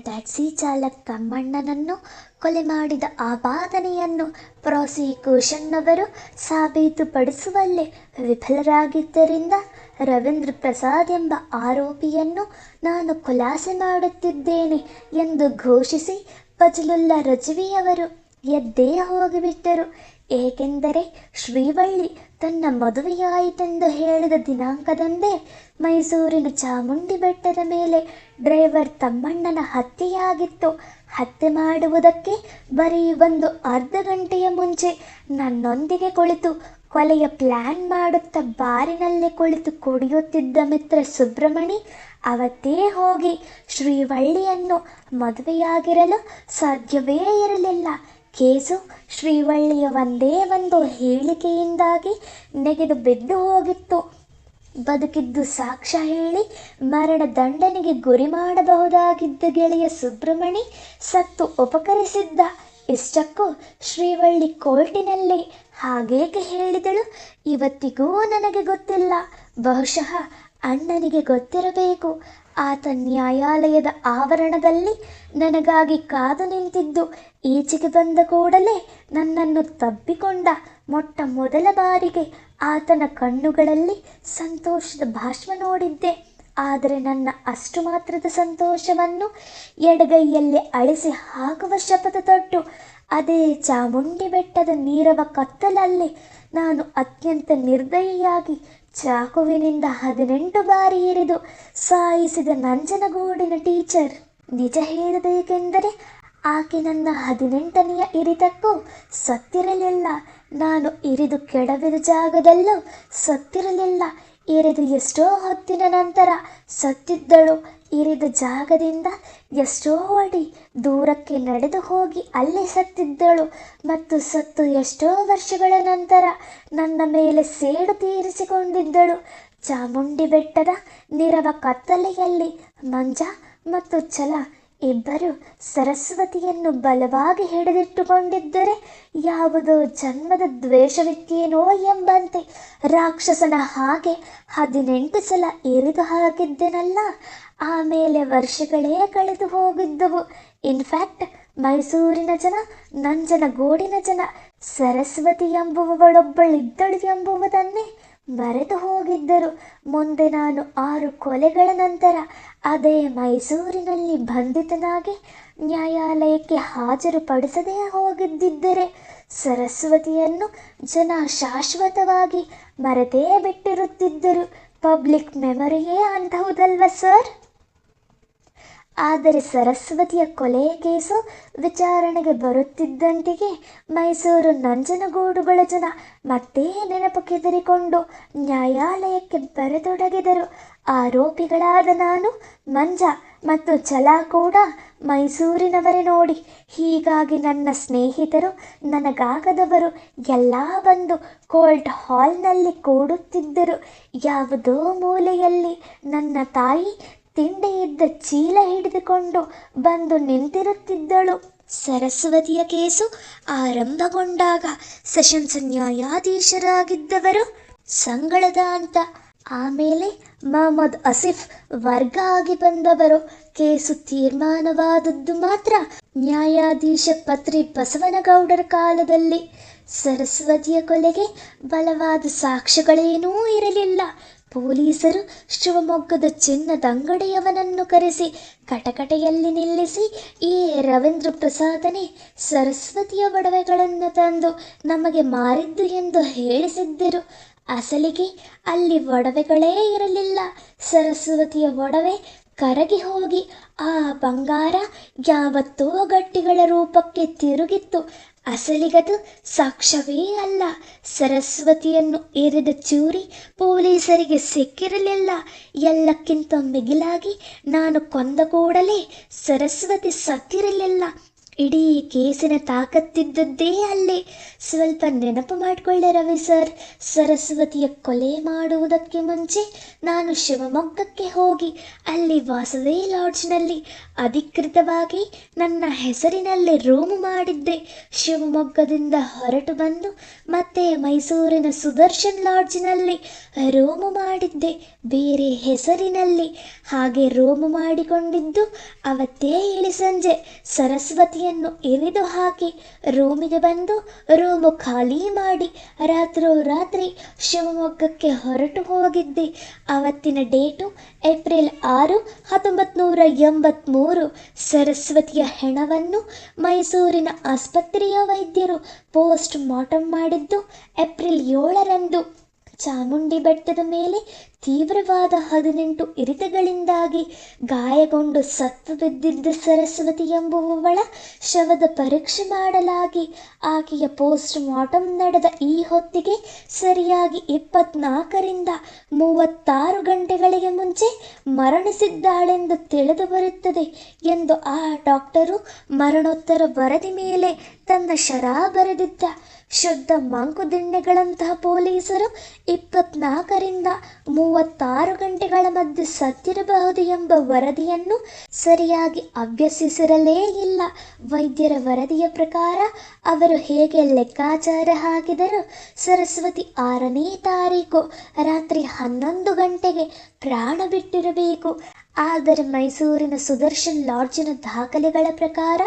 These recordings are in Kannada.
ಟ್ಯಾಕ್ಸಿ ಚಾಲಕ ತಮ್ಮಣ್ಣನನ್ನು ಕೊಲೆ ಮಾಡಿದ ಆಪಾದನೆಯನ್ನು ಪ್ರಾಸಿಕ್ಯೂಷನ್ನವರು ಸಾಬೀತುಪಡಿಸುವಲ್ಲಿ ವಿಫಲರಾಗಿದ್ದರಿಂದ ರವೀಂದ್ರ ಪ್ರಸಾದ್ ಎಂಬ ಆರೋಪಿಯನ್ನು ನಾನು ಖುಲಾಸೆ ಮಾಡುತ್ತಿದ್ದೇನೆ ಎಂದು ಘೋಷಿಸಿ ಫಜಲುಲ್ಲಾ ರಜ್ವಿಯವರು ಎದ್ದೇ ಹೋಗಿಬಿಟ್ಟರು. ಏಕೆಂದರೆ ಶ್ರೀವಳ್ಳಿ ತನ್ನ ಮದುವೆಯಾಯಿತೆಂದು ಹೇಳಿದ ದಿನಾಂಕದಂದೇ ಮೈಸೂರಿನ ಚಾಮುಂಡಿ ಬೆಟ್ಟದ ಮೇಲೆ ಡ್ರೈವರ್ ತಮ್ಮಣ್ಣನ ಹತ್ಯೆಯಾಗಿತ್ತು. ಹತ್ಯೆ ಮಾಡುವುದಕ್ಕೆ ಬರೀ ಒಂದು ಅರ್ಧ ಗಂಟೆಯ ಮುಂಚೆ ನನ್ನೊಂದಿಗೆ ಕುಳಿತು ಕೊಲೆಯ ಪ್ಲ್ಯಾನ್ ಮಾಡುತ್ತಾ ಬಾರಿನಲ್ಲೇ ಕುಳಿತು ಕುಡಿಯುತ್ತಿದ್ದ ಮಿತ್ರ ಸುಬ್ರಹ್ಮಣಿ ಅವತ್ತೇ ಹೋಗಿ ಶ್ರೀವಳ್ಳಿಯನ್ನು ಮದುವೆಯಾಗಿರಲು ಸಾಧ್ಯವೇ ಇರಲಿಲ್ಲ. ಕೇಸು ಶ್ರೀವಳ್ಳಿಯ ಒಂದೇ ಒಂದು ಹೇಳಿಕೆಯಿಂದಾಗಿ ನೆಗೆದು ಬಿದ್ದು ಹೋಗಿತ್ತು. ಬದುಕಿದ್ದು ಸಾಕ್ಷ್ಯ ಹೇಳಿ ಮರಣ ದಂಡನೆಗೆ ಗುರಿ ಮಾಡಬಹುದಾಗಿದ್ದ ಗೆಳೆಯ ಸುಬ್ರಮಣಿ ಸತ್ತು ಉಪಕರಿಸಿದ್ದ. ಇಷ್ಟಕ್ಕೂ ಶ್ರೀವಳ್ಳಿ ಕೋರ್ಟಿನಲ್ಲಿ ಹಾಗೇಕೆ ಹೇಳಿದಳು? ಇವತ್ತಿಗೂ ನನಗೆ ಗೊತ್ತಿಲ್ಲ. ಬಹುಶಃ ಅಣ್ಣನಿಗೆ ಗೊತ್ತಿರಬೇಕು. ಆತ ನ್ಯಾಯಾಲಯದ ಆವರಣದಲ್ಲಿ ನನಗಾಗಿ ಕಾದು ನಿಂತಿದ್ದು. ಈಚೆಗೆ ಬಂದ ಕೂಡಲೇ ನನ್ನನ್ನು ತಬ್ಬಿಕೊಂಡ ಮೊಟ್ಟ ಮೊದಲ ಬಾರಿಗೆ ಆತನ ಕಣ್ಣುಗಳಲ್ಲಿ ಸಂತೋಷದ ಭಾಷ್ಮ ನೋಡಿದ್ದೆ. ಆದರೆ ನನ್ನ ಅಷ್ಟು ಮಾತ್ರದ ಸಂತೋಷವನ್ನು ಎಡಗೈಯಲ್ಲಿ ಅಳಿಸಿ ಹಾಕುವ ಶಪಥ ತೊಟ್ಟು ಅದೇ ಚಾಮುಂಡಿ ಬೆಟ್ಟದ ನೀರವ ಕತ್ತಲಲ್ಲಿ ನಾನು ಅತ್ಯಂತ ನಿರ್ದಯಿಯಾಗಿ ಚಾಕುವಿನಿಂದ ಹದಿನೆಂಟು ಬಾರಿ ಇರಿದು ಸಾಯಿಸಿದ ನಂಜನಗೂಡಿನ ಟೀಚರ್ ನಿಜ ಹೇಳಬೇಕೆಂದರೆ ಆಕೆ ನನ್ನ ಹದಿನೆಂಟನೆಯ ಇರಿತಕ್ಕೂ ಸತ್ತಿರಲಿಲ್ಲ. ನಾನು ಇರಿದು ಕೆಡವಿದ ಜಾಗದಲ್ಲೂ ಸತ್ತಿರಲಿಲ್ಲ. ಇರಿದು ಎಷ್ಟೋ ಹೊತ್ತಿನ ನಂತರ ಸತ್ತಿದ್ದಳು. ಇರಿದ ಜಾಗದಿಂದ ಎಷ್ಟೋ ಅಡಿ ದೂರಕ್ಕೆ ನಡೆದು ಹೋಗಿ ಅಲ್ಲಿ ಸತ್ತಿದ್ದಳು ಮತ್ತು ಸತ್ತು ಎಷ್ಟೋ ವರ್ಷಗಳ ನಂತರ ನನ್ನ ಮೇಲೆ ಸೇಡು ತೀರಿಸಿಕೊಂಡಿದ್ದಳು. ಚಾಮುಂಡಿ ಬೆಟ್ಟದ ನಿರವ ಕತ್ತಲೆಯಲ್ಲಿ ಮಂಜ ಮತ್ತು ಛಲ ಇಬ್ಬರು ಸರಸ್ವತಿಯನ್ನು ಬಲವಾಗಿ ಹಿಡಿದಿಟ್ಟುಕೊಂಡಿದ್ದರೆ ಯಾವುದೋ ಜನ್ಮದ ದ್ವೇಷವಿತ್ತೇನೋ ಎಂಬಂತೆ ರಾಕ್ಷಸನ ಹಾಗೆ ಹದಿನೆಂಟು ಸಲ ಇರಿದು ಹಾಕಿದ್ದೆನಲ್ಲ ಆಮೇಲೆ ವರ್ಷಗಳೇ ಕಳೆದು ಹೋಗಿದ್ದವು. ಇನ್ಫ್ಯಾಕ್ಟ್ ಮೈಸೂರಿನ ಜನ, ನಂಜನ ಗೋಡಿನ ಜನ, ಸರಸ್ವತಿ ಎಂಬುವವಳೊಬ್ಬಳಿದ್ದಳು ಎಂಬುವುದನ್ನೇ ಮರೆತು ಹೋಗಿದ್ದರು. ಮುಂದೆ ನಾನು ಆರು ಕೊಲೆಗಳ ನಂತರ ಅದೇ ಮೈಸೂರಿನಲ್ಲಿ ಬಂಧಿತನಾಗಿ ನ್ಯಾಯಾಲಯಕ್ಕೆ ಹಾಜರುಪಡಿಸದೇ ಹೋಗಿದ್ದಿದ್ದರೆ ಸರಸ್ವತಿಯನ್ನು ಜನ ಶಾಶ್ವತವಾಗಿ ಮರೆತೇ ಬಿಟ್ಟಿರುತ್ತಿದ್ದರು. ಪಬ್ಲಿಕ್ ಮೆಮೊರಿಯೇ ಅಂತಹುದಲ್ವ ಸರ್ ಆದರೆ ಸರಸ್ವತಿಯ ಕೊಲೆ ಕೇಸು ವಿಚಾರಣೆಗೆ ಬರುತ್ತಿದ್ದಂತೆಯೇ ಮೈಸೂರು ನಂಜನಗೂಡುಗಳ ಜನ ಮತ್ತೆ ನೆನಪು ಕೆದರಿಕೊಂಡು ನ್ಯಾಯಾಲಯಕ್ಕೆ ಬರತೊಡಗಿದರು ಆರೋಪಿಗಳಾದ ನಾನು, ಮಂಜ ಮತ್ತು ಛಲ ಕೂಡ ಮೈಸೂರಿನವರೇ ನೋಡಿ. ಹೀಗಾಗಿ ನನ್ನ ಸ್ನೇಹಿತರು, ನನಗಾಗದವರು ಎಲ್ಲ ಬಂದು ಕೋರ್ಟ್ ಹಾಲ್ನಲ್ಲಿ ಕೂಡುತ್ತಿದ್ದರು. ಯಾವುದೋ ಮೂಲೆಯಲ್ಲಿ ನನ್ನ ತಾಯಿ ತಿಂಡಿ ಇದ್ದ ಚೀಲ ಹಿಡಿದುಕೊಂಡು ಬಂದು ನಿಂತಿರುತ್ತಿದ್ದಳು. ಸರಸ್ವತಿಯ ಕೇಸು ಆರಂಭಗೊಂಡಾಗ ಸೆಷನ್ಸ್ ನ್ಯಾಯಾಧೀಶರಾಗಿದ್ದವರು ಸಂಗಳದ ಅಂತ. ಆಮೇಲೆ ಮಹಮ್ಮದ್ ಅಸಿಫ್ ವರ್ಗ ಆಗಿ ಬಂದವರು. ಕೇಸು ತೀರ್ಮಾನವಾದದ್ದು ಮಾತ್ರ ನ್ಯಾಯಾಧೀಶ ಪತ್ರಿ ಬಸವನಗೌಡರ ಕಾಲದಲ್ಲಿ. ಸರಸ್ವತಿಯ ಕೊಲೆಗೆ ಬಲವಾದ ಸಾಕ್ಷ್ಯಗಳೇನೂ ಇರಲಿಲ್ಲ. ಪೊಲೀಸರು ಶಿವಮೊಗ್ಗದ ಚಿನ್ನದ ಅಂಗಡಿಯವನನ್ನು ಕರೆಸಿ ಕಟಕಟೆಯಲ್ಲಿ ನಿಲ್ಲಿಸಿ ಈ ರವೀಂದ್ರ ಪ್ರಸಾದನೇ ಸರಸ್ವತಿಯ ಒಡವೆಗಳನ್ನು ತಂದು ನಮಗೆ ಮಾರಿದ್ದು ಎಂದು ಹೇಳಿಸಿದ್ದರು. ಅಸಲಿಗೆ ಅಲ್ಲಿ ಒಡವೆಗಳೇ ಇರಲಿಲ್ಲ. ಸರಸ್ವತಿಯ ಒಡವೆ ಕರಗಿ ಹೋಗಿ ಆ ಬಂಗಾರ ಯಾವತ್ತೋ ಗಟ್ಟಿಗಳ ರೂಪಕ್ಕೆ ತಿರುಗಿತ್ತು. ಅಸಲಿಗದು ಸಾಕ್ಷ್ಯವೇ ಅಲ್ಲ. ಸರಸ್ವತಿಯನ್ನು ಎರೆದ ಚೂರಿ ಪೊಲೀಸರಿಗೆ ಸಿಕ್ಕಿರಲಿಲ್ಲ. ಎಲ್ಲಕ್ಕಿಂತ ಮಿಗಿಲಾಗಿ ನಾನು ಕೊಂದ ಕೂಡಲೇ ಸರಸ್ವತಿ ಸತ್ತಿರಲಿಲ್ಲ. ಇಡೀ ಕೇಸಿನ ತಾಕತ್ತಿದ್ದದ್ದೇ ಅಲ್ಲೇ. ಸ್ವಲ್ಪ ನೆನಪು ಮಾಡಿಕೊಳ್ಳೆ ರವಿ ಸರ್. ಸರಸ್ವತಿಯ ಕೊಲೆ ಮಾಡುವುದಕ್ಕೆ ಮುಂಚೆ ನಾನು ಶಿವಮೊಗ್ಗಕ್ಕೆ ಹೋಗಿ ಅಲ್ಲಿ ವಾಸವೇ ಲಾಡ್ಜ್ನಲ್ಲಿ ಅಧಿಕೃತವಾಗಿ ನನ್ನ ಹೆಸರಿನಲ್ಲಿ ರೂಮು ಮಾಡಿದ್ದೆ. ಶಿವಮೊಗ್ಗದಿಂದ ಹೊರಟು ಬಂದು ಮತ್ತೆ ಮೈಸೂರಿನ ಸುದರ್ಶನ್ ಲಾಡ್ಜ್ನಲ್ಲಿ ರೂಮು ಮಾಡಿದ್ದೆ. ಬೇರೆ ಹೆಸರಿನಲ್ಲಿ ಹಾಗೆ ರೂಮು ಮಾಡಿಕೊಂಡಿದ್ದು ಅವತ್ತೇ ಇಳಿ ಸಂಜೆ. ಸರಸ್ವತಿಯನ್ನು ಎಳೆದು ಹಾಕಿ ರೂಮಿಗೆ ಬಂದು ರೂಮು ಖಾಲಿ ಮಾಡಿ ರಾತ್ರೋ ರಾತ್ರಿ ಶಿವಮೊಗ್ಗಕ್ಕೆ ಹೊರಟು ಹೋಗಿದ್ದೆ. ಅವತ್ತಿನ ಡೇಟು ಏಪ್ರಿಲ್ ಆರು ಹತ್ತೊಂಬತ್ತು ನೂರ ಎಂಬತ್ತ್ಮೂರು ಸರಸ್ವತಿಯ ಹೆಣವನ್ನು ಮೈಸೂರಿನ ಆಸ್ಪತ್ರೆಯ ವೈದ್ಯರು ಪೋಸ್ಟ್ ಮಾರ್ಟಮ್ ಮಾಡಿದ್ದು ಏಪ್ರಿಲ್ ಏಳರಂದು. ಚಾಮುಂಡಿ ಬೆಟ್ಟದ ಮೇಲೆ ತೀವ್ರವಾದ ಹದಿನೆಂಟು ಇರಿತಗಳಿಂದಾಗಿ ಗಾಯಗೊಂಡು ಸತ್ತು ಬಿದ್ದಿದ್ದ ಸರಸ್ವತಿ ಎಂಬುವವಳ ಶವದ ಪರೀಕ್ಷೆ ಮಾಡಲಾಗಿ ಆಕೆಯ ಪೋಸ್ಟ್ ಮಾರ್ಟಮ್ ನಡೆದ ಈ ಹೊತ್ತಿಗೆ ಸರಿಯಾಗಿ ಇಪ್ಪತ್ನಾಲ್ಕರಿಂದ ಮೂವತ್ತಾರು ಗಂಟೆಗಳಿಗೆ ಮುಂಚೆ ಮರಣಿಸಿದ್ದಾಳೆಂದು ತಿಳಿದು ಬರುತ್ತದೆ ಎಂದು ಆ ಡಾಕ್ಟರು ಮರಣೋತ್ತರ ವರದಿ ಮೇಲೆ ತನ್ನ ಶರಾ ಬರೆದಿದ್ದ. ಶುದ್ಧ ಮಂಕುದಿಣ್ಣೆಗಳಂತಹ ಪೊಲೀಸರು ಇಪ್ಪತ್ನಾಲ್ಕರಿಂದ ಮೂವತ್ತಾರು ಗಂಟೆಗಳ ಮಧ್ಯೆ ಸತ್ತಿರಬಹುದು ಎಂಬ ವರದಿಯನ್ನು ಸರಿಯಾಗಿ ಅಭ್ಯಸಿಸಿರಲೇ ಇಲ್ಲ. ವೈದ್ಯರ ವರದಿಯ ಪ್ರಕಾರ ಅವರು ಹೇಗೆ ಲೆಕ್ಕಾಚಾರ ಹಾಕಿದರು? ಸರಸ್ವತಿ ಆರನೇ ತಾರೀಕು, ರಾತ್ರಿ ಹನ್ನೊಂದು ಗಂಟೆಗೆ ಪ್ರಾಣ ಬಿಟ್ಟಿರಬೇಕು. ಆದರೆ ಮೈಸೂರಿನ ಸುದರ್ಶನ್ ಲಾಡ್ಜಿನ ದಾಖಲೆಗಳ ಪ್ರಕಾರ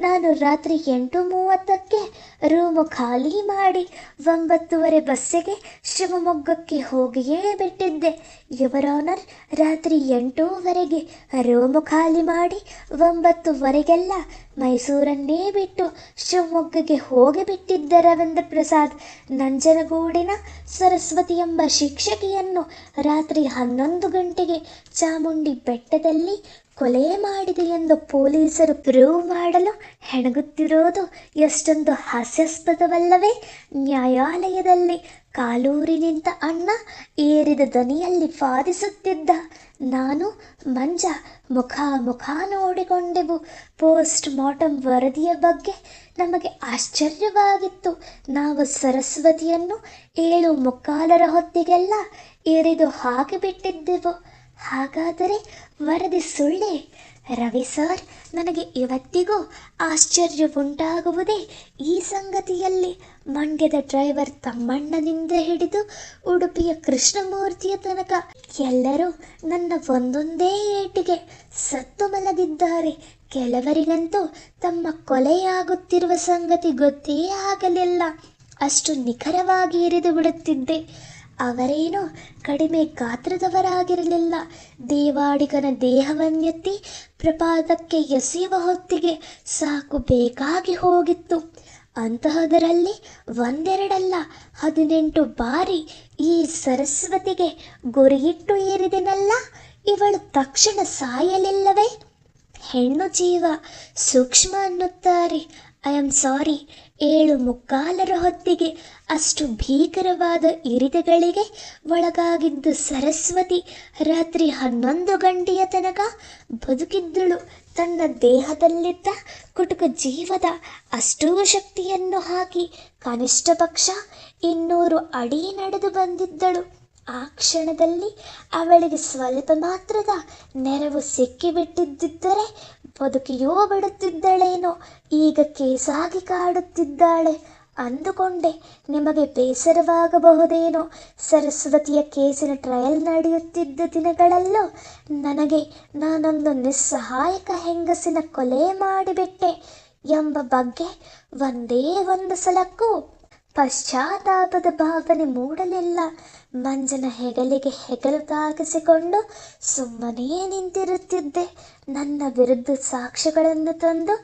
ನಾನು ರಾತ್ರಿ ಎಂಟು ಮೂವತ್ತಕ್ಕೆ ರೂಮು ಖಾಲಿ ಮಾಡಿ ಒಂಬತ್ತುವರೆ ಬಸ್ಸಿಗೆ ಶಿವಮೊಗ್ಗಕ್ಕೆ ಹೋಗಿಯೇ ಬಿಟ್ಟಿದ್ದೆ. ಯುವರಾನರ್ ರಾತ್ರಿ ಎಂಟೂವರೆಗೆ ರೂಮು ಖಾಲಿ ಮಾಡಿ ಒಂಬತ್ತುವರೆಗೆಲ್ಲ ಮೈಸೂರನ್ನೇ ಬಿಟ್ಟು ಶಿವಮೊಗ್ಗಕ್ಕೆ ಹೋಗಿಬಿಟ್ಟಿದ್ದ ರವೀಂದ್ರ ಪ್ರಸಾದ್ ನಂಜನಗೂಡಿನ ಸರಸ್ವತಿ ಎಂಬ ಶಿಕ್ಷಕಿಯನ್ನು ರಾತ್ರಿ ಹನ್ನೊಂದು ಗಂಟೆಗೆ ಚಾಮುಂಡಿ ಬೆಟ್ಟದಲ್ಲಿ ಕೊಲೆ ಮಾಡಿದೆ ಎಂದು ಪೊಲೀಸರು ಪ್ರೂವ್ ಮಾಡಲು ಹೆಣಗುತ್ತಿರೋದು ಎಷ್ಟೊಂದು ಹಾಸ್ಯಾಸ್ಪದವಲ್ಲವೇ. ನ್ಯಾಯಾಲಯದಲ್ಲಿ ಕಾಲೂರಿನಿಂದ ಅಣ್ಣ ಏರಿದ ದನಿಯಲ್ಲಿ ವಾದಿಸುತ್ತಿದ್ದ ನಾನು ಮಂಜ ಮುಖ ಮುಖ ನೋಡಿಕೊಂಡೆವು ಪೋಸ್ಟ್ ಮಾರ್ಟಮ್ ವರದಿಯ ಬಗ್ಗೆ ನಮಗೆ ಆಶ್ಚರ್ಯವಾಗಿತ್ತು. ನಾವು ಸರಸ್ವತಿಯನ್ನು ಏಳು ಮುಕ್ಕಾಲರ ಹೊತ್ತಿಗೆಲ್ಲ ಎರಿದು ಹಾಕಿಬಿಟ್ಟಿದ್ದೆವು. ಹಾಗಾದರೆ ವರದಿ ಸುಳ್ಳೇ? ರವಿ ಸರ್, ನನಗೆ ಇವತ್ತಿಗೂ ಆಶ್ಚರ್ಯ ಉಂಟಾಗುವುದೇ ಈ ಸಂಗತಿಯಲ್ಲಿ. ಮಂಡ್ಯದ ಡ್ರೈವರ್ ತಮ್ಮಣ್ಣನಿಂದ ಹಿಡಿದು ಉಡುಪಿಯ ಕೃಷ್ಣಮೂರ್ತಿಯ ತನಕ ಎಲ್ಲರೂ ನನ್ನ ಒಂದೊಂದೇ ಏಟಿಗೆ ಸತ್ತು ಮಲಗಿದ್ದಾರೆ. ಕೆಲವರಿಗಂತೂ ತಮ್ಮ ಕೊಲೆಯಾಗುತ್ತಿರುವ ಸಂಗತಿ ಗೊತ್ತೇ ಆಗಲಿಲ್ಲ. ಅಷ್ಟು ನಿಖರವಾಗಿ ಇರಿದು ಬಿಡುತ್ತಿದ್ದೆ. ಅವರೇನು ಕಡಿಮೆ ಗಾತ್ರದವರಾಗಿರಲಿಲ್ಲ. ದೇವಾಡಿಗನ ದೇಹವನ್ನೆತ್ತಿ ಪ್ರಪಾತಕ್ಕೆ ಎಸೆಯುವ ಹೊತ್ತಿಗೆ ಸಾಕು ಬೇಕಾಗಿ ಹೋಗಿತ್ತು. ಅಂತಹದರಲ್ಲಿ ಒಂದೆರಡಲ್ಲ ಹದಿನೆಂಟು ಬಾರಿ ಈ ಸರಸ್ವತಿಗೆ ಗುರಿಯಿಟ್ಟು ಏರಿದೆನಲ್ಲ, ಇವಳು ತಕ್ಷಣ ಸಾಯಲಿಲ್ಲವೇ? ಹೆಣ್ಣು ಜೀವ ಸೂಕ್ಷ್ಮ ಅನ್ನುತ್ತಾರೆ. ಐ ಆಮ್ ಸಾರಿ ಏಳು ಮುಕ್ಕಾಲರ ಹೊತ್ತಿಗೆ ಅಷ್ಟು ಭೀಕರವಾದ ಇರಿದಗಳಿಗೆ ಒಳಗಾಗಿದ್ದು ಸರಸ್ವತಿ ರಾತ್ರಿ ಹನ್ನೊಂದು ಗಂಟೆಯ ತನಕ ಬದುಕಿದ್ದಳು. ತನ್ನ ದೇಹದಲ್ಲಿದ್ದ ಕುಟುಕ ಜೀವದ ಅಷ್ಟೂ ಶಕ್ತಿಯನ್ನು ಹಾಕಿ ಕನಿಷ್ಠ ಪಕ್ಷ ಇನ್ನೂರು ಅಡಿ ನಡೆದು ಬಂದಿದ್ದಳು. ಆ ಕ್ಷಣದಲ್ಲಿ ಅವಳಿಗೆ ಸ್ವಲ್ಪ ಮಾತ್ರದ ನೆರವು ಸಿಕ್ಕಿಬಿಟ್ಟಿದ್ದರೆ ಬದುಕಿಯೋ ಬಿಡುತ್ತಿದ್ದಳೇನೋ, ಈಗ ಕೇಸಾಗಿ ಕಾಡುತ್ತಿದ್ದಾಳೆ. ಅಂದುಕೊಂಡೆ, ನಿಮಗೆ ಬೇಸರವಾಗಬಹುದೇನೋ? ಸರಸ್ವತಿಯ ಕೇಸಿನ ಟ್ರಯಲ್ ನಡೆಯುತ್ತಿದ್ದ ದಿನಗಳಲ್ಲೂ, ನನಗೆ ನಾನೊಂದು ನಿಸ್ಸಹಾಯಕ ಹೆಂಗಸಿನ ಕೊಲೆ ಮಾಡಿಬಿಟ್ಟೆ ಎಂಬ ಬಗ್ಗೆ ಒಂದೇ ಒಂದು ಸಲಕ್ಕೂ ಪಶ್ಚಾತ್ತಾಪದ ಭಾವನೆ ಮೂಡಲಿಲ್ಲ. ಮಂಜನ ಹೆಗಲಿಗೆ ಹೆಗಲು ತಾಗಿಸಿಕೊಂಡು ಸುಮ್ಮನೇ ನಿಂತಿರುತ್ತಿದ್ದೆ. ನನ್ನ ವಿರುದ್ಧ ಸಾಕ್ಷ್ಯಗಳನ್ನು ತಂದು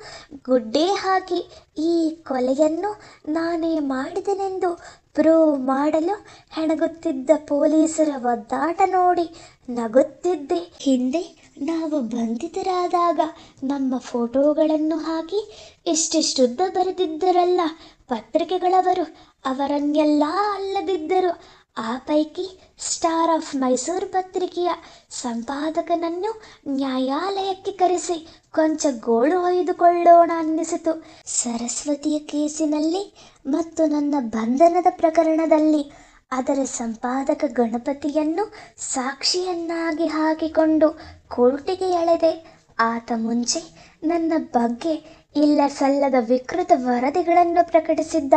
ಗುಡ್ಡೆ ಹಾಕಿ ಈ ಕೊಲೆಯನ್ನು ನಾನೇ ಮಾಡಿದೆನೆಂದು ಪ್ರೂವ್ ಮಾಡಲು ಹೆಣಗುತ್ತಿದ್ದ ಪೊಲೀಸರ ಒದ್ದಾಟ ನೋಡಿ ನಗುತ್ತಿದ್ದೆ. ಹಿಂದೆ ನಾವು ಬಂಧಿತರಾದಾಗ ನಮ್ಮ ಫೋಟೋಗಳನ್ನು ಹಾಕಿ ಇಷ್ಟಿಷ್ಟುದ್ದ ಬರೆದಿದ್ದರಲ್ಲ. ಪತ್ರಿಕೆಗಳವರು ಅವರನ್ನೆಲ್ಲ ಅಲ್ಲದಿದ್ದರು. ಆ ಪೈಕಿ ಸ್ಟಾರ್ ಆಫ್ ಮೈಸೂರು ಪತ್ರಿಕೆಯ ಸಂಪಾದಕನನ್ನು ನ್ಯಾಯಾಲಯಕ್ಕೆ ಕರೆಸಿ ಕೊಂಚ ಗೋಳು ಹೊಯ್ದುಕೊಳ್ಳೋಣ ಅನ್ನಿಸಿತು. ಸರಸ್ವತಿಯ ಕೇಸಿನಲ್ಲಿ ಮತ್ತು ನನ್ನ ಬಂಧನದ ಪ್ರಕರಣದಲ್ಲಿ ಅದರ ಸಂಪಾದಕ ಗಣಪತಿಯನ್ನು ಸಾಕ್ಷಿಯನ್ನಾಗಿ ಹಾಕಿಕೊಂಡು ಕೋರ್ಟಿಗೆ ಎಳೆದೆ. ಆತ ಮುಂಚೆ ನನ್ನ ಬಗ್ಗೆ ಇಲ್ಲ ಸಲ್ಲದ ವಿಕೃತ ವರದಿಗಳನ್ನು ಪ್ರಕಟಿಸಿದ್ದ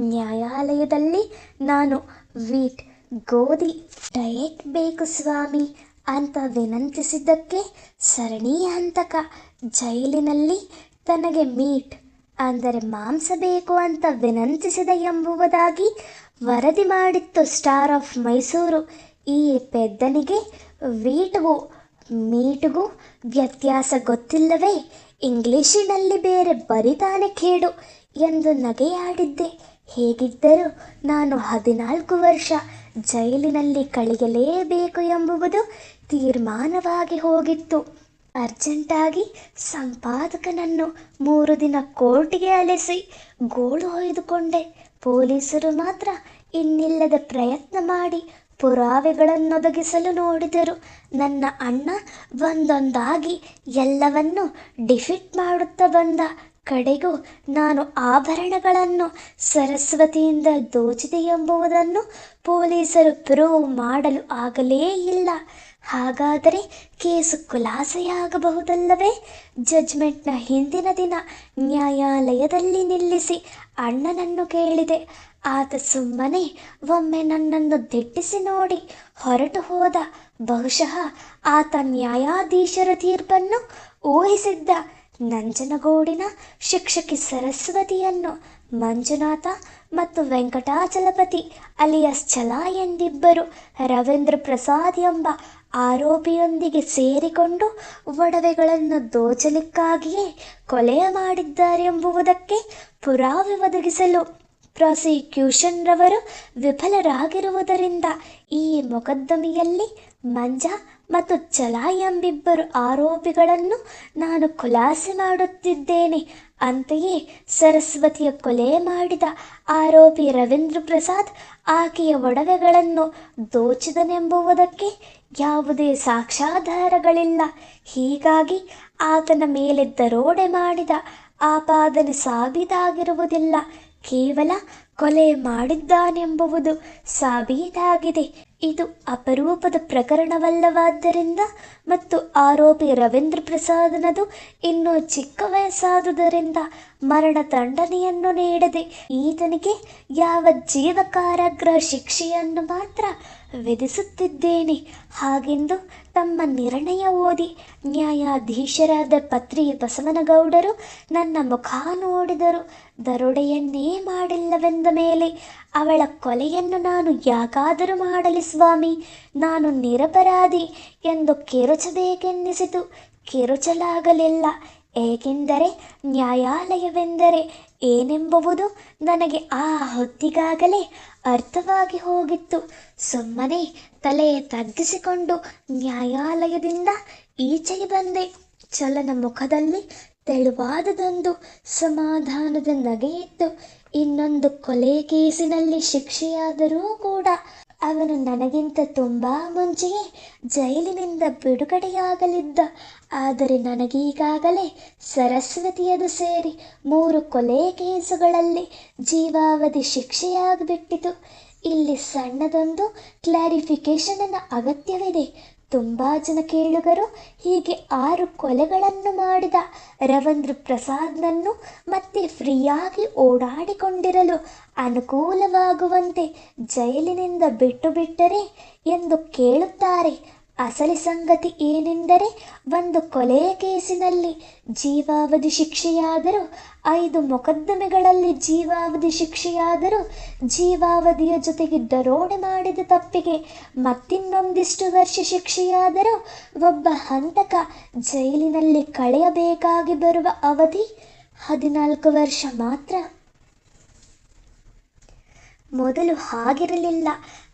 ನ್ಯಾಯಾಲಯದಲ್ಲಿ ನಾನು ವೀಟ್ ಗೋಧಿ ಡಯೆಟ್ ಬೇಕು ಸ್ವಾಮಿ ಅಂತ ವಿನಂತಿಸಿದ್ದಕ್ಕೆ ಸರಣಿ ಹಂತಕ ಜೈಲಿನಲ್ಲಿ ತನಗೆ ಮೀಟ್ ಅಂದರೆ ಮಾಂಸ ಬೇಕು ಅಂತ ವಿನಂತಿಸಿದ ಎಂಬುವುದಾಗಿ ವರದಿ ಮಾಡಿತ್ತು ಸ್ಟಾರ್ ಆಫ್ ಮೈಸೂರು. ಈ ಪೆದ್ದನಿಗೆ ವೀಟ್ಗೂ ಮೀಟ್ಗೂ ವ್ಯತ್ಯಾಸ ಗೊತ್ತಿಲ್ಲವೇ? ಇಂಗ್ಲಿಷಿನಲ್ಲಿ ಬೇರೆ ಬರಿತಾನೆ ಕೇಡು ಎಂದು ನಗೆಯಾಡಿದ್ದೆ. ಹೇಗಿದ್ದರೂ ನಾನು ಹದಿನಾಲ್ಕು ವರ್ಷ ಜೈಲಿನಲ್ಲಿ ಕಳೆಯಲೇಬೇಕು ಎಂಬುವುದು ತೀರ್ಮಾನವಾಗಿ ಹೋಗಿತ್ತು. ಅರ್ಜೆಂಟಾಗಿ ಸಂಪಾದಕನನ್ನು ಮೂರು ದಿನ ಕೋರ್ಟಿಗೆ ಅಲೆಸಿ ಗೋಳು ಹೊಯ್ದುಕೊಂಡೆ. ಪೊಲೀಸರು ಮಾತ್ರ ಇನ್ನಿಲ್ಲದ ಪ್ರಯತ್ನ ಮಾಡಿ ಪುರಾವೆಗಳನ್ನೊದಗಿಸಲು ನೋಡಿದರು. ನನ್ನ ಅಣ್ಣ ಒಂದೊಂದಾಗಿ ಎಲ್ಲವನ್ನು ಡಿಫಿಟ್ ಮಾಡುತ್ತಾ ಬಂದ ಕಡೆಗೂ ನಾನು ಆಭರಣಗಳನ್ನು ಸರಸ್ವತಿಯಿಂದ ದೋಚಿದೆ ಎಂಬುದನ್ನು ಪೊಲೀಸರು ಪ್ರೂವ್ ಮಾಡಲು ಆಗಲೇ ಇಲ್ಲ. ಹಾಗಾದರೆ ಕೇಸು ಖುಲಾಸೆಯಾಗಬಹುದಲ್ಲವೇ? ಜಜ್ಮೆಂಟ್ನ ಹಿಂದಿನ ದಿನ ನ್ಯಾಯಾಲಯದಲ್ಲಿ ನಿಲ್ಲಿಸಿ ಅಣ್ಣನನ್ನು ಕೇಳಿದೆ. ಆತ ಸುಮ್ಮನೆ ಒಮ್ಮೆ ನನ್ನನ್ನು ದಿಟ್ಟಿಸಿ ನೋಡಿ ಹೊರಟು ಹೋದ. ಬಹುಶಃ ಆತ ನ್ಯಾಯಾಧೀಶರ ತೀರ್ಪನ್ನು ಊಹಿಸಿದ್ದ. ನಂಜನಗೂಡಿನ ಶಿಕ್ಷಕಿ ಸರಸ್ವತಿಯನ್ನು ಮಂಜುನಾಥ ಮತ್ತು ವೆಂಕಟಾಚಲಪತಿ ಅಲಿಯಾಸ್ ಛಲ ಎಂದಿಬ್ಬರು ರವೀಂದ್ರ ಪ್ರಸಾದ್ ಎಂಬ ಆರೋಪಿಯೊಂದಿಗೆ ಸೇರಿಕೊಂಡು ಒಡವೆಗಳನ್ನು ದೋಚಲಿಕ್ಕಾಗಿಯೇ ಕೊಲೆ ಮಾಡಿದ್ದಾರೆಂಬುದಕ್ಕೆ ಪುರಾವೆ ಒದಗಿಸಲು ಪ್ರಾಸಿಕ್ಯೂಷನ್ ರವರು ವಿಫಲರಾಗಿರುವುದರಿಂದ ಈ ಮೊಕದ್ದಮೆಯಲ್ಲಿ ಮಂಜಾ ಮತ್ತು ಚಲ ಎಂಬಿಬ್ಬರು ಆರೋಪಿಗಳನ್ನು ನಾನು ಖುಲಾಸೆ ಮಾಡುತ್ತಿದ್ದೇನೆ. ಅಂತೆಯೇ ಸರಸ್ವತಿಯ ಕೊಲೆ ಮಾಡಿದ ಆರೋಪಿ ರವೀಂದ್ರ ಪ್ರಸಾದ್ ಆಕೆಯ ಒಡವೆಗಳನ್ನು ದೋಚಿದನೆಂಬುವುದಕ್ಕೆ ಯಾವುದೇ ಸಾಕ್ಷ್ಯಾಧಾರಗಳಿಲ್ಲ. ಹೀಗಾಗಿ ಆತನ ಮೇಲೆ ದರೋಡೆ ಮಾಡಿದ ಆಪಾದನೆ ಸಾಬೀತಾಗಿರುವುದಿಲ್ಲ. ಕೇವಲ ಕೊಲೆ ಮಾಡಿದ್ದಾನೆಂಬುವುದು ಸಾಬೀತಾಗಿದೆ. ಇದು ಅಪರೂಪದ ಪ್ರಕರಣವಲ್ಲವಾದ್ದರಿಂದ ಮತ್ತು ಆರೋಪಿ ರವೀಂದ್ರ ಪ್ರಸಾದನದು ಇನ್ನೂ ಚಿಕ್ಕ ವಯಸ್ಸಾದುದರಿಂದ ಮರಣ ದಂಡನೆಯನ್ನು ನೀಡದೆ ಈತನಿಗೆ ಯಾವ ಜೀವ ಶಿಕ್ಷೆಯನ್ನು ಮಾತ್ರ ವಿಧಿಸುತ್ತಿದ್ದೇನೆ? ಹಾಗೆಂದು ತಮ್ಮ ನಿರ್ಣಯ ಓದಿ ನ್ಯಾಯಾಧೀಶರಾದ ಪತ್ರಿ ಬಸವನಗೌಡರು ನನ್ನ ಮುಖ ನೋಡಿದರು. ದರೋಡೆಯನ್ನೇ ಮಾಡಿಲ್ಲವೆಂದ ಮೇಲೆ ಅವಳ ಕೊಲೆಯನ್ನು ನಾನು ಯಾಕಾದರೂ ಮಾಡಲಿ ಸ್ವಾಮಿ. ನಾನು ನಿರಪರಾಧಿ ಎಂದು ಕೆರಚಬೇಕೆನ್ನಿಸಿತು. ಕಿರುಚಲಾಗಲಿಲ್ಲ. ಏಕೆಂದರೆ ನ್ಯಾಯಾಲಯವೆಂದರೆ ಏನೆಂಬುವುದು ನನಗೆ ಆ ಹೊತ್ತಿಗಾಗಲೇ ಅರ್ಥವಾಗಿ ಹೋಗಿತ್ತು. ಸುಮ್ಮನೆ ತಲೆ ತಗ್ಗಿಸಿಕೊಂಡು ನ್ಯಾಯಾಲಯದಿಂದ ಈಚೆಗೆ ಬಂದೆ. ಚಲನ ಮುಖದಲ್ಲಿ ತೆಳುವಾದದೊಂದು ಸಮಾಧಾನದ ನಗೆಯಿತ್ತು ಇನ್ನೊಂದು ಕೊಲೆ ಕೇಸಿನಲ್ಲಿ ಶಿಕ್ಷೆಯಾದರೂ ಕೂಡ ಅವನು ನನಗಿಂತ ತುಂಬ ಮುಂಚೆಯೇ ಜೈಲಿನಿಂದ ಬಿಡುಗಡೆಯಾಗಲಿದ್ದ. ಆದರೆ ನನಗೀಗಾಗಲೇ ಸರಸ್ವತಿಯದು ಸೇರಿ ಮೂರು ಕೊಲೆ ಕೇಸುಗಳಲ್ಲಿ ಜೀವಾವಧಿ ಶಿಕ್ಷೆಯಾಗಿಬಿಟ್ಟಿತು. ಇಲ್ಲಿ ಸಣ್ಣದೊಂದು ಕ್ಲಾರಿಫಿಕೇಶನ್ನ ಅಗತ್ಯವಿದೆ. ತುಂಬ ಜನ ಕೇಳುಗರು ಹೀಗೆ ಆರು ಕೊಲೆಗಳನ್ನು ಮಾಡಿದ ರವೀಂದ್ರ ಪ್ರಸಾದ್ನನ್ನು ಮತ್ತೆ ಫ್ರೀಯಾಗಿ ಓಡಾಡಿಕೊಂಡಿರಲು ಅನುಕೂಲವಾಗುವಂತೆ ಜೈಲಿನಿಂದ ಬಿಟ್ಟು ಬಿಟ್ಟರೆ ಎಂದು ಕೇಳುತ್ತಾರೆ ಅಸಲಿ ಸಂಗತಿ ಏನೆಂದರೆ, ಒಂದು ಕೊಲೆ ಕೇಸಿನಲ್ಲಿ ಜೀವಾವಧಿ ಶಿಕ್ಷೆಯಾದರೂ, ಐದು ಮೊಕದ್ದಮೆಗಳಲ್ಲಿ ಜೀವಾವಧಿ ಶಿಕ್ಷೆಯಾದರೂ, ಜೀವಾವಧಿಯ ಜೊತೆಗೆ ದರೋಡೆ ಮಾಡಿದ ತಪ್ಪಿಗೆ ಮತ್ತಿನ್ನೊಂದಿಷ್ಟು ವರ್ಷ ಶಿಕ್ಷೆಯಾದರೂ, ಒಬ್ಬ ಹಂತಕ ಜೈಲಿನಲ್ಲಿ ಕಳೆಯಬೇಕಾಗಿ ಬರುವ ಅವಧಿ ಹದಿನಾಲ್ಕು ವರ್ಷ ಮಾತ್ರ. ಮೊದಲು ಹಾಗಿರಲಿಲ್ಲ.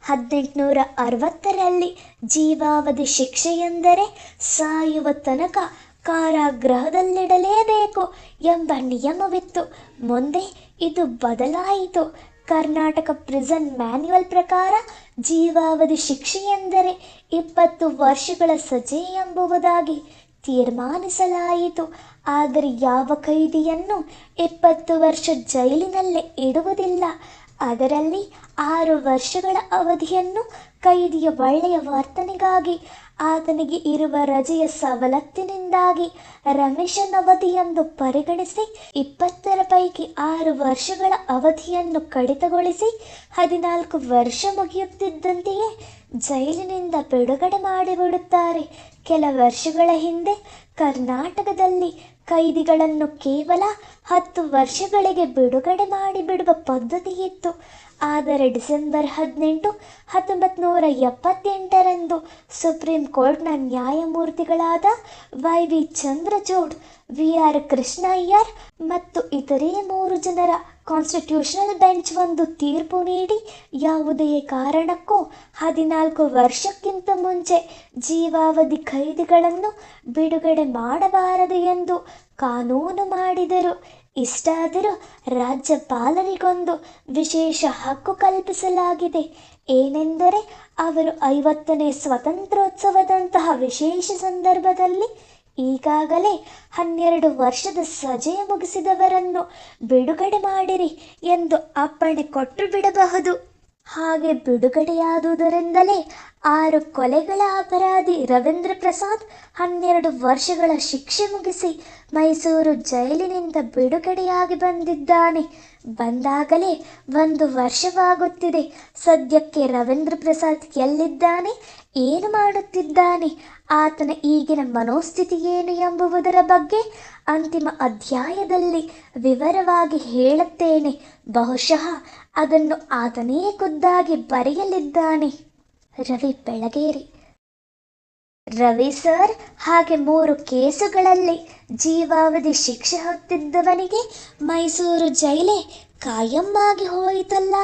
ಹದಿನೆಂಟುನೂರ ಅರವತ್ತರಲ್ಲಿ ಜೀವಾವಧಿ ಶಿಕ್ಷೆಯೆಂದರೆ ಸಾಯುವ ತನಕ ಕಾರಾಗೃಹದಲ್ಲಿಡಲೇಬೇಕು ಎಂಬ ನಿಯಮವಿತ್ತು. ಮುಂದೆ ಇದು ಬದಲಾಯಿತು. ಕರ್ನಾಟಕ ಪ್ರಿಸನ್ ಮ್ಯಾನ್ಯುವಲ್ ಪ್ರಕಾರ ಜೀವಾವಧಿ ಶಿಕ್ಷೆ ಎಂದರೆ ಇಪ್ಪತ್ತು ವರ್ಷಗಳ ಸಜೆ ಎಂಬುವುದಾಗಿ ತೀರ್ಮಾನಿಸಲಾಯಿತು. ಆದರೆ ಯಾವ ಕೈದಿಯನ್ನು ಇಪ್ಪತ್ತು ವರ್ಷ ಜೈಲಿನಲ್ಲೇ ಇಡುವುದಿಲ್ಲ. ಅದರಲ್ಲಿ ಆರು ವರ್ಷಗಳ ಅವಧಿಯನ್ನು ಕೈದಿಯ ಒಳ್ಳೆಯ ವರ್ತನೆಗಾಗಿ, ಆತನಿಗೆ ಇರುವ ರಜೆಯ ಸವಲತ್ತಿನಿಂದಾಗಿ ರಮೇಶನ ಅವಧಿಯೆಂದು ಪರಿಗಣಿಸಿ, ಇಪ್ಪತ್ತರ ಪೈಕಿ ಆರು ವರ್ಷಗಳ ಅವಧಿಯನ್ನು ಕಡಿತಗೊಳಿಸಿ, ಹದಿನಾಲ್ಕು ವರ್ಷ ಮುಗಿಯುತ್ತಿದ್ದಂತೆಯೇ ಜೈಲಿನಿಂದ ಬಿಡುಗಡೆ ಮಾಡಿಬಿಡುತ್ತಾರೆ. ಕೆಲ ವರ್ಷಗಳ ಹಿಂದೆ ಕರ್ನಾಟಕದಲ್ಲಿ ಕೈದಿಗಳನ್ನು ಕೇವಲ ಹತ್ತು ವರ್ಷಗಳಿಗೆ ಬಿಡುಗಡೆ ಮಾಡಿಬಿಡುವ ಪದ್ಧತಿ ಇತ್ತು. ಆದರೆ ಡಿಸೆಂಬರ್ ಹದಿನೆಂಟು ಹತ್ತೊಂಬತ್ತು ನೂರ ಎಪ್ಪತ್ತೆಂಟರಂದು ಸುಪ್ರೀಂ ಕೋರ್ಟ್ನ ನ್ಯಾಯಮೂರ್ತಿಗಳಾದ Y V Chandrachud, V R Krishnaiyer ಮತ್ತು ಇತರೆ ಮೂರು ಜನರ ಕಾನ್ಸ್ಟಿಟ್ಯೂಷನಲ್ ಬೆಂಚ್ ಒಂದು ತೀರ್ಪು ನೀಡಿ ಯಾವುದೇ ಕಾರಣಕ್ಕೂ ಹದಿನಾಲ್ಕು ವರ್ಷಕ್ಕಿಂತ ಮುಂಚೆ ಜೀವಾವಧಿ ಖೈದಿಗಳನ್ನು ಬಿಡುಗಡೆ ಮಾಡಬಾರದು ಎಂದು ಕಾನೂನು ಮಾಡಿದರು. ಇಷ್ಟಾದರೂ ರಾಜ್ಯಪಾಲರಿಗೊಂದು ವಿಶೇಷ ಹಕ್ಕು ಕಲ್ಪಿಸಲಾಗಿದೆ. ಏನೆಂದರೆ ಅವರು ಐವತ್ತನೇ ಸ್ವತಂತ್ರೋತ್ಸವದಂತಹ ವಿಶೇಷ ಸಂದರ್ಭದಲ್ಲಿ ಈಗಾಗಲೇ ಹನ್ನೆರಡು ವರ್ಷದ ಸಜೆಯ ಮುಗಿಸಿದವರನ್ನು ಬಿಡುಗಡೆ ಮಾಡಿರಿ ಎಂದು ಅಪ್ಪಣೆ ಕೊಟ್ಟು ಬಿಡಬಹುದು ಹಾಗೆ ಬಿಡುಗಡೆಯಾದುದರಿಂದಲೇ ಆರು ಕೊಲೆಗಳ ಅಪರಾಧಿ ರವೀಂದ್ರ ಪ್ರಸಾದ್ ಹನ್ನೆರಡು ವರ್ಷಗಳ ಶಿಕ್ಷೆ ಮುಗಿಸಿ ಮೈಸೂರು ಜೈಲಿನಿಂದ ಬಿಡುಗಡೆಯಾಗಿ ಬಂದಿದ್ದಾನೆ. ಬಂದಾಗಲೇ ಒಂದು ವರ್ಷವಾಗುತ್ತಿದೆ. ಸದ್ಯಕ್ಕೆ ರವೀಂದ್ರ ಪ್ರಸಾದ್ ಎಲ್ಲಿದ್ದಾನೆ? ಏನು ಮಾಡುತ್ತಿದ್ದಾನೆ? ಆತನ ಈಗಿನ ಮನೋಸ್ಥಿತಿ ಏನು ಎಂಬುವುದರ ಬಗ್ಗೆ ಅಂತಿಮ ಅಧ್ಯಾಯದಲ್ಲಿ ವಿವರವಾಗಿ ಹೇಳುತ್ತೇನೆ. ಬಹುಶಃ ಅದನ್ನು ಆತನೇ ಖುದ್ದಾಗಿ ಬರೆಯಲಿದ್ದಾನೆ. ರವಿ ಬೆಳಗೇರಿ. ರವಿ ಸರ್, ಹಾಗೆ ಮೂರು ಕೇಸುಗಳಲ್ಲಿ ಜೀವಾವಧಿ ಶಿಕ್ಷೆ ಹೊತ್ತಿದ್ದವನಿಗೆ ಮೈಸೂರು ಜೈಲೇ ಕಾಯಂ ಆಗಿ ಹೋಯಿತಲ್ಲ.